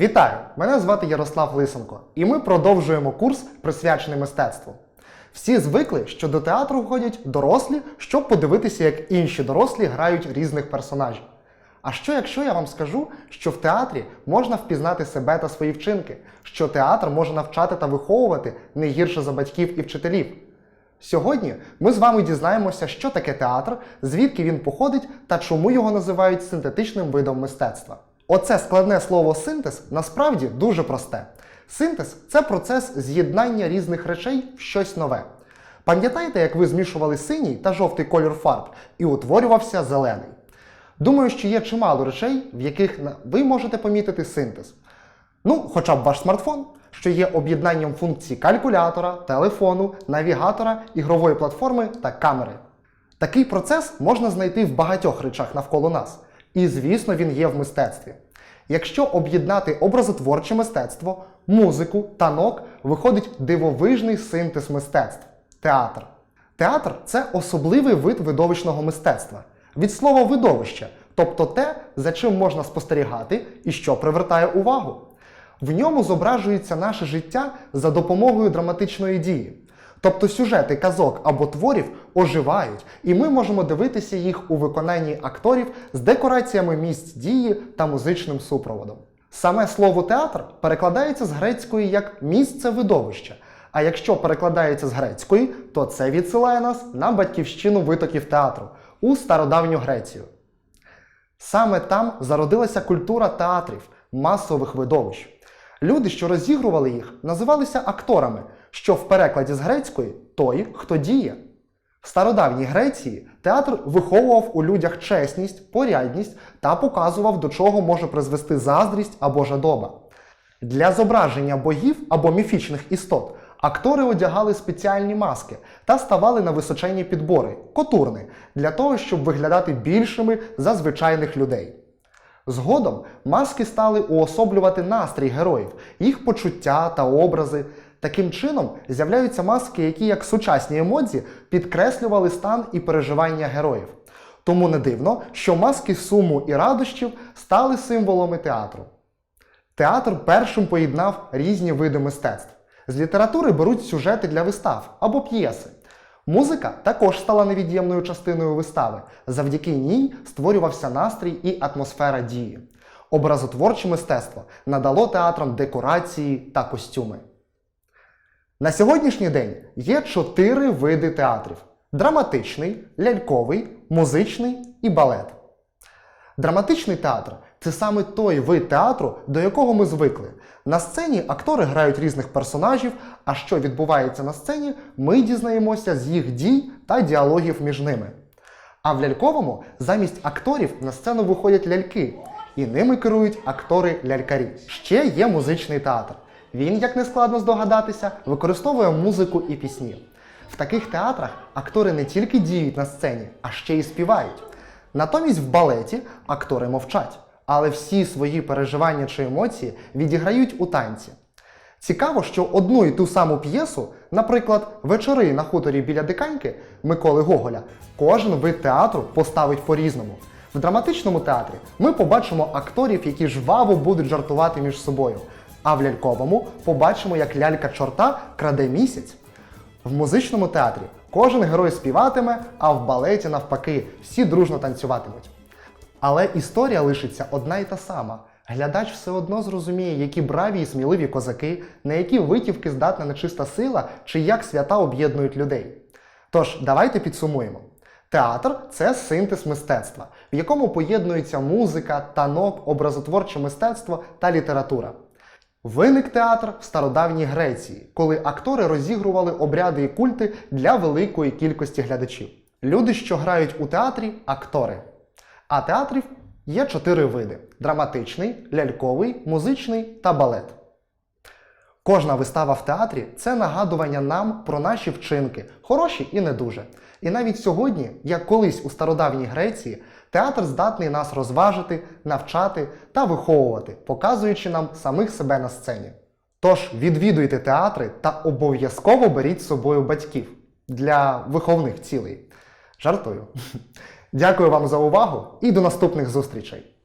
Вітаю! Мене звати Ярослав Лисенко, і ми продовжуємо курс присвячений мистецтву. Всі звикли, що до театру входять дорослі, щоб подивитися, як інші дорослі грають різних персонажів. А що якщо я вам скажу, що в театрі можна впізнати себе та свої вчинки, що театр може навчати та виховувати не гірше за батьків і вчителів? Сьогодні ми з вами дізнаємося, що таке театр, звідки він походить та чому його називають синтетичним видом мистецтва. Оце складне слово синтез насправді дуже просте. Синтез це процес з'єднання різних речей в щось нове. Пам'ятаєте, як ви змішували синій та жовтий кольор фарб і утворювався зелений? Думаю, що є чимало речей, в яких ви можете помітити синтез. Ну, хоча б ваш смартфон, що є об'єднанням функцій калькулятора, телефону, навігатора, ігрової платформи та камери. Такий процес можна знайти в багатьох речах навколо нас. І, звісно, він є в мистецтві. Якщо об'єднати образотворче мистецтво, музику, танок, виходить дивовижний синтез мистецтв театр. Театр це особливий вид видовищного мистецтва. Від слова видовище, тобто те, за чим можна спостерігати і що привертає увагу. В ньому зображується наше життя за допомогою драматичної дії. Тобто сюжети казок або творів оживають, і ми можемо дивитися їх у виконанні акторів з декораціями місць дії та музичним супроводом. Саме слово театр перекладається з грецької як місце видовища. А якщо перекладається з грецької, то це відсилає нас на батьківщину витоків театру у стародавню Грецію. Саме там зародилася культура театрів, масових видовищ. Люди, що розігрували їх, називалися акторами, що в перекладі з грецької той, хто діє. В стародавній Греції театр виховував у людях чесність, порядність та показував, до чого може призвести заздрість або жадоба. Для зображення богів або міфічних істот актори одягали спеціальні маски та ставали на височенні підбори котурни для того, щоб виглядати більшими за звичайних людей. Згодом маски стали уособлювати настрій героїв, їх почуття та образи. Таким чином з'являються маски, які, як сучасні емодзі, підкреслювали стан і переживання героїв. Тому не дивно, що маски суму і радощів стали символами театру. Театр першим поєднав різні види мистецтв. З літератури беруть сюжети для вистав або п'єси. Музика також стала невід'ємною частиною вистави. Завдяки ній створювався настрій і атмосфера дії. Образотворче мистецтво надало театрам декорації та костюми. На сьогоднішній день є чотири види театрів: драматичний, ляльковий, музичний і балет. Драматичний театр це саме той вид театру, до якого ми звикли. На сцені актори грають різних персонажів, а що відбувається на сцені, ми дізнаємося з їх дій та діалогів між ними. А в ляльковому замість акторів на сцену виходять ляльки, і ними керують актори-лялькарі. Ще є музичний театр. Він, як не складно здогадатися, використовує музику і пісні. В таких театрах актори не тільки діють на сцені, а ще й співають. Натомість в балеті актори мовчать, але всі свої переживання чи емоції відіграють у танці. Цікаво, що одну і ту саму п'єсу, наприклад, вечори на хуторі біля диканьки Миколи Гоголя, кожен вид театру поставить по-різному. В драматичному театрі ми побачимо акторів, які жваво будуть жартувати між собою. А в ляльковому побачимо, як лялька чорта краде місяць. В музичному театрі кожен герой співатиме, а в балеті, навпаки, всі дружно танцюватимуть. Але історія лишиться одна й та сама. Глядач все одно зрозуміє, які браві і сміливі козаки, на які витівки здатна нечиста сила, чи як свята об'єднують людей. Тож, давайте підсумуємо. Театр це синтез мистецтва, в якому поєднуються музика, танок, образотворче мистецтво та література. Виник театр в стародавній Греції, коли актори розігрували обряди і культи для великої кількості глядачів. Люди, що грають у театрі актори. А театрів є чотири види: драматичний, ляльковий, музичний та балет. Кожна вистава в театрі це нагадування нам про наші вчинки, хороші і не дуже. І навіть сьогодні, як колись у стародавній Греції, театр здатний нас розважити, навчати та виховувати, показуючи нам самих себе на сцені. Тож відвідуйте театри та обов'язково беріть з собою батьків для виховних цілей. Жартую. Дякую вам за увагу і до наступних зустрічей!